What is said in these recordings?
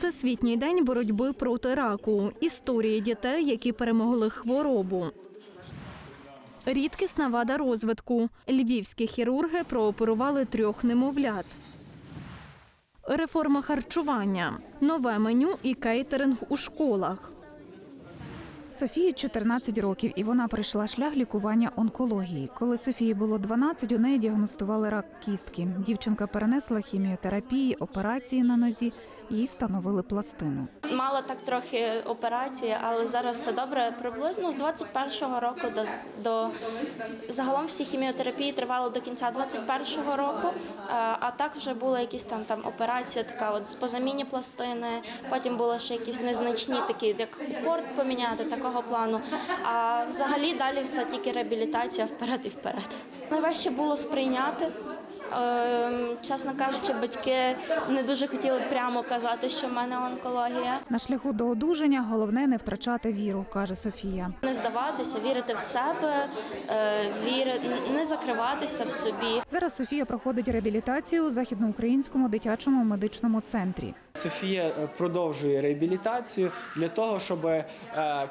Всесвітній день боротьби проти раку. Історії дітей, які перемогли хворобу. Рідкісна вада розвитку. Львівські хірурги прооперували трьох немовлят. Реформа харчування, нове меню і кейтеринг у школах. Софії 14 років, і вона пройшла шлях лікування онкології. Коли Софії було 12, у неї діагностували рак кістки. Дівчинка перенесла хіміотерапії, операції на нозі, їй встановили пластину. Мала так трохи операції, але зараз все добре. Приблизно з 21-го року до, до загалом всі хіміотерапії тривали до кінця 21-го року. А, а так вже була якісь там там операція, така от по заміні пластини. Потім були ще якісь незначні, такі як порт поміняти такого плану. А взагалі далі все тільки реабілітація вперед і вперед. Найважче було сприйняти. Ем, Чесно кажучи, батьки не дуже хотіли прямо казати, що в мене онкологія. На шляху до одужання головне не втрачати віру, каже Софія. Не здаватися, вірити в себе, е, віри, не закриватися в собі. Зараз Софія проходить реабілітацію у західноукраїнському дитячому медичному центрі. Софія е, продовжує реабілітацію для того, щоб е,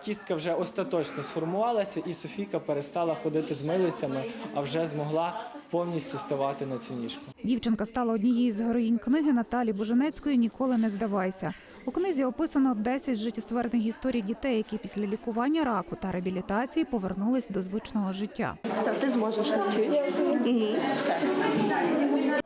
кістка вже остаточно сформувалася, і Софійка перестала ходити з милицями, а вже змогла повністю ставати на цю ніжку. Дівчинка стала однією з героїнь книги Наталі Буженецької Ніколи не здавайся. У книзі описано 10 життєстверних історій дітей, які після лікування раку та реабілітації повернулись до звичного життя. Все, ти зможеш. Все.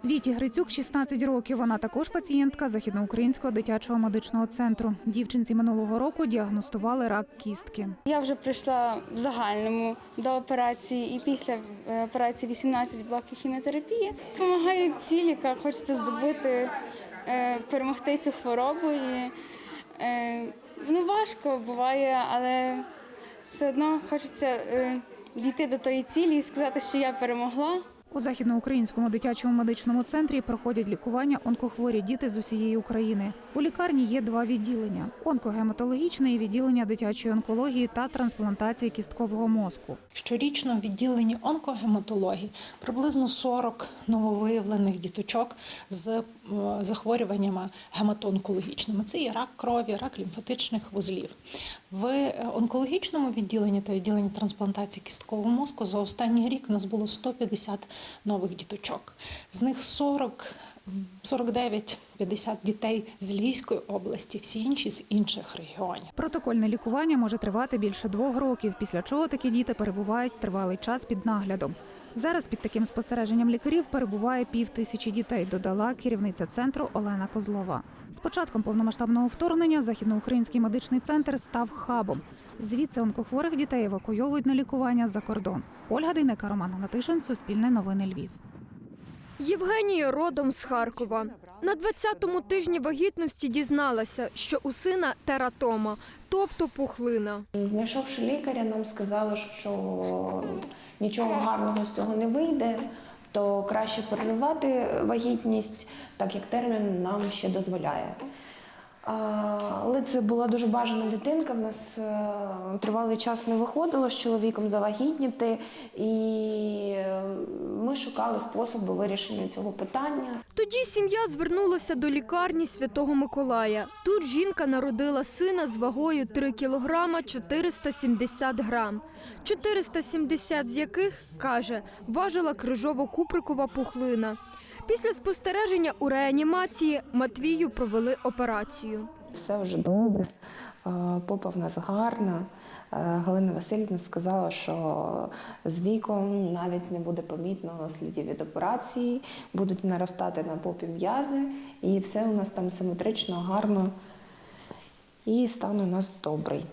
Віті Грицюк 16 років. Вона також пацієнтка західноукраїнського дитячого медичного центру. Дівчинці минулого року діагностували рак кістки. Я вже прийшла в загальному до операції і після е, операції 18 блоків хіміотерапії. Помагаю ціль, яка хочеться здобути, е, перемогти цю хворобу. І, е, ну, важко буває, але все одно хочеться дійти до тої цілі і сказати, що я перемогла. У західноукраїнському дитячому медичному центрі проходять лікування онкохворі діти з усієї України. У лікарні є два відділення: онкогематологічне відділення дитячої онкології та трансплантації кісткового мозку. Щорічно в відділенні онкогематології приблизно 40 нововиявлених діточок з захворюваннями гематоонкологічними. Це і рак крові, рак лімфатичних вузлів. В е, онкологічному відділенні та відділенні трансплантації кісткового мозку за останній рік у нас було 150 нових діточок. З них 40 49-50 дітей з Львівської області, всі інші з інших регіонів. Протокольне лікування може тривати більше двох років, після чого такі діти перебувають тривалий час під наглядом. Зараз під таким спостереженням лікарів перебуває пів тисячі дітей, додала керівниця центру Олена Козлова. З початком повномасштабного вторгнення західноукраїнський медичний центр став хабом. Звідси онкохворих дітей евакуйовують на лікування за кордон. Ольга Дейнека, Роман Гнатишин, Суспільне новини Львів. Євгенія родом з Харкова. На 20-му тижні вагітності дізналася, що у сина тератома, тобто пухлина. Знайшовши лікаря, нам сказали, що нічого гарного з цього не вийде, то краще переривати вагітність, так як термін нам ще дозволяє. Але це була дуже бажана дитинка. В нас е, тривалий час не виходило з чоловіком завагітніти, і е, ми шукали способи вирішення цього питання. Тоді сім'я звернулася до лікарні Святого Миколая. Тут жінка народила сина з вагою 3 кілограма 470 грам. 470 з яких, каже, важила крижово-куприкова пухлина. Після спостереження у реанімації Матвію провели операцію. Все вже добре, е, попа в нас гарна. Е, Галина Васильівна сказала, що з віком навіть не буде помітно слідів від операції, будуть наростати на попі м'язи, і все у нас там симетрично, гарно, і стан у нас добрий.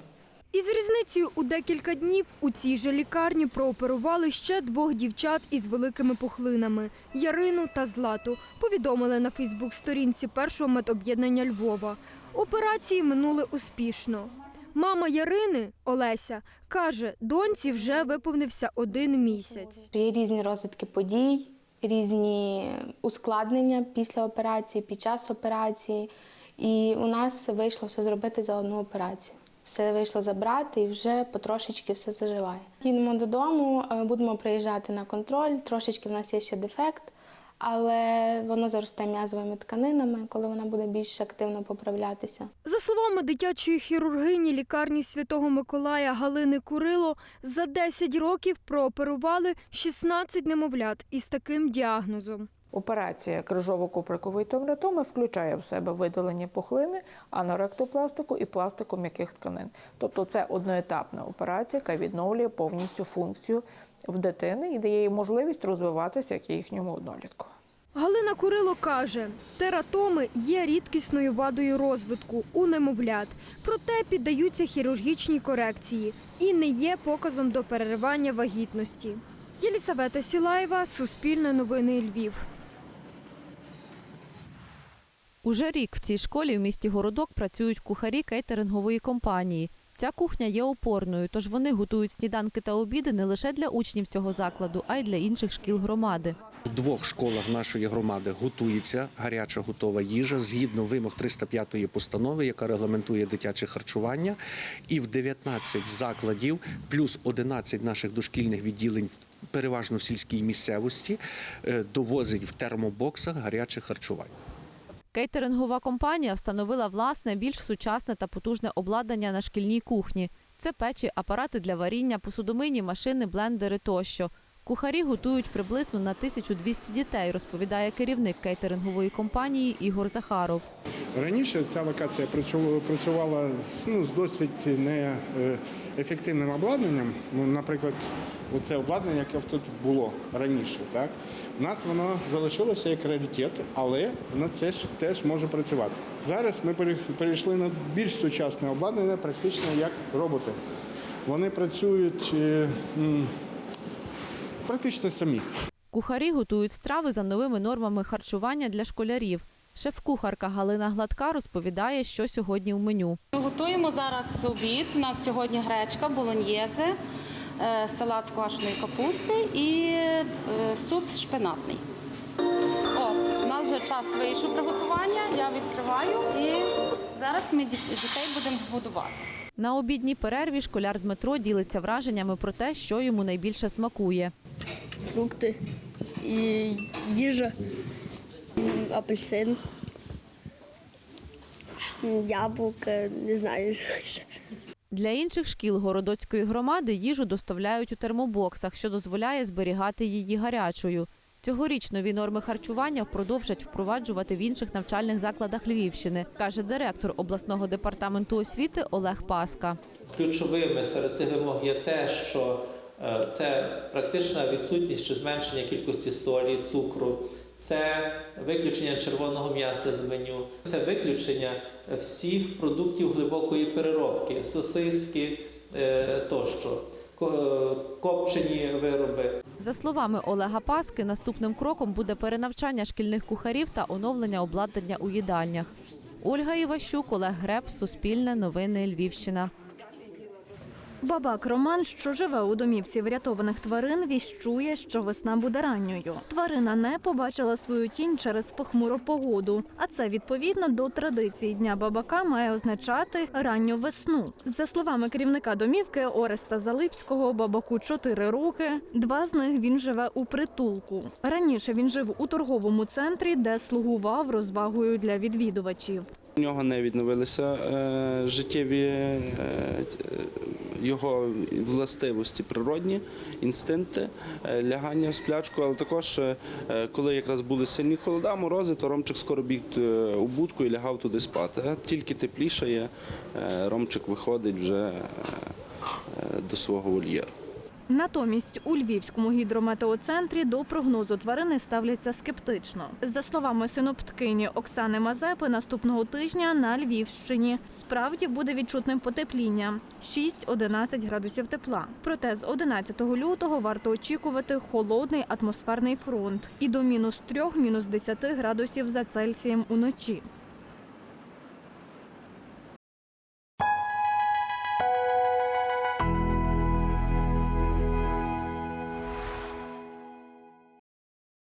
Із різницею у декілька днів у цій же лікарні прооперували ще двох дівчат із великими пухлинами Ярину та Злату. Повідомили на Фейсбук-сторінці першого медоб'єднання Львова. Операції минули успішно. Мама Ярини Олеся каже, доньці вже виповнився один місяць. Є різні розвитки подій, різні ускладнення після операції, під час операції. І у нас вийшло все зробити за одну операцію. Все вийшло забрати і вже потрошечки все заживає. Їдемо додому, е, будемо приїжджати на контроль. Трошечки в нас є ще дефект, але воно заросте м'язовими тканинами, коли вона буде більш активно поправлятися. За словами дитячої хірургині лікарні Святого Миколая Галини Курило, за 10 років прооперували 16 немовлят із таким діагнозом. Операція крижово-куприкової томатоми включає в себе видалення пухлини, аноректопластику і пластику м'яких тканин. Тобто це одноетапна операція, яка відновлює повністю функцію в дитини і дає їй можливість розвиватися як їхньому однолітку. Галина Курило каже, тератоми є рідкісною вадою розвитку у немовлят, проте піддаються хірургічній корекції і не є показом до переривання вагітності. Єлісавета Сілаєва, Суспільне новини Львів. Уже рік в цій школі в місті Городок працюють кухарі кейтерингової компанії. Ця кухня є опорною, тож вони готують сніданки та обіди не лише для учнів цього закладу, а й для інших шкіл громади. У двох школах нашої громади готується гаряча готова їжа згідно вимог 305 постанови, яка регламентує дитяче харчування. І в 19 закладів, плюс 11 наших дошкільних відділень, переважно в сільській місцевості, е, довозить в термобоксах гаряче харчування. Кейтерингова компанія встановила власне більш сучасне та потужне обладнання на шкільній кухні. Це печі, апарати для варіння, посудомийні машини, блендери тощо. Кухарі готують приблизно на 1200 дітей, розповідає керівник кейтерингової компанії Ігор Захаров. Раніше ця локація працювала ну, з досить неефективним обладнанням. Ну, наприклад, оце обладнання, яке тут було раніше. Так? У нас воно залишилося як раритет, але воно це ж теж може працювати. Зараз ми перейшли на більш сучасне обладнання, практично як роботи. Вони працюють е, практично самі. Кухарі готують страви за новими нормами харчування для школярів. Шеф-кухарка Галина Гладка розповідає, що сьогодні в меню. Готуємо зараз обід. У нас сьогодні гречка, болоньєзе, е, салат з квашеної капусти і е, суп шпинатний. От, у нас вже час вийшов приготування, я відкриваю і зараз ми дітей будемо годувати. На обідній перерві школяр Дмитро ділиться враженнями про те, що йому найбільше смакує. Фрукти і їжа, апельсин, яблука, не знаю. Для інших шкіл городоцької громади їжу доставляють у термобоксах, що дозволяє зберігати її гарячою. Цьогоріч нові норми харчування продовжать впроваджувати в інших навчальних закладах Львівщини, каже директор обласного департаменту освіти Олег Паска. Ключовими серед цих вимог є те, що це практична відсутність чи зменшення кількості солі, цукру, це виключення червоного м'яса з меню, це виключення всіх продуктів глибокої переробки, сосиски е, тощо, е, копчені вироби. За словами Олега Паски, наступним кроком буде перенавчання шкільних кухарів та оновлення обладнання у їдальнях. Ольга Іващук, Олег Греб, Суспільне, Новини Львівщина. Бабак Роман, що живе у домівці врятованих тварин, віщує, що весна буде ранньою. Тварина не побачила свою тінь через похмуру погоду. А це відповідно до традиції дня бабака має означати ранню весну. За словами керівника домівки Ореста Залипського, бабаку 4 роки. Два з них він живе у притулку. Раніше він жив у торговому центрі, де слугував розвагою для відвідувачів. У нього не відновилися е, життєві е, його властивості природні, інстинкти, е, лягання в сплячку, але також, е, коли якраз були сильні холода, морози, то Ромчик скоро біг е, у будку і лягав туди спати. Тільки теплішає, е, Ромчик виходить вже е, е, до свого вольєру. Натомість у Львівському гідрометеоцентрі до прогнозу тварини ставляться скептично. За словами синоптикині Оксани Мазепи, наступного тижня на Львівщині справді буде відчутним потепління 6-11 градусів тепла. Проте з 11 лютого варто очікувати холодний атмосферний фронт і до мінус 3, мінус 10 градусів за Цельсієм уночі.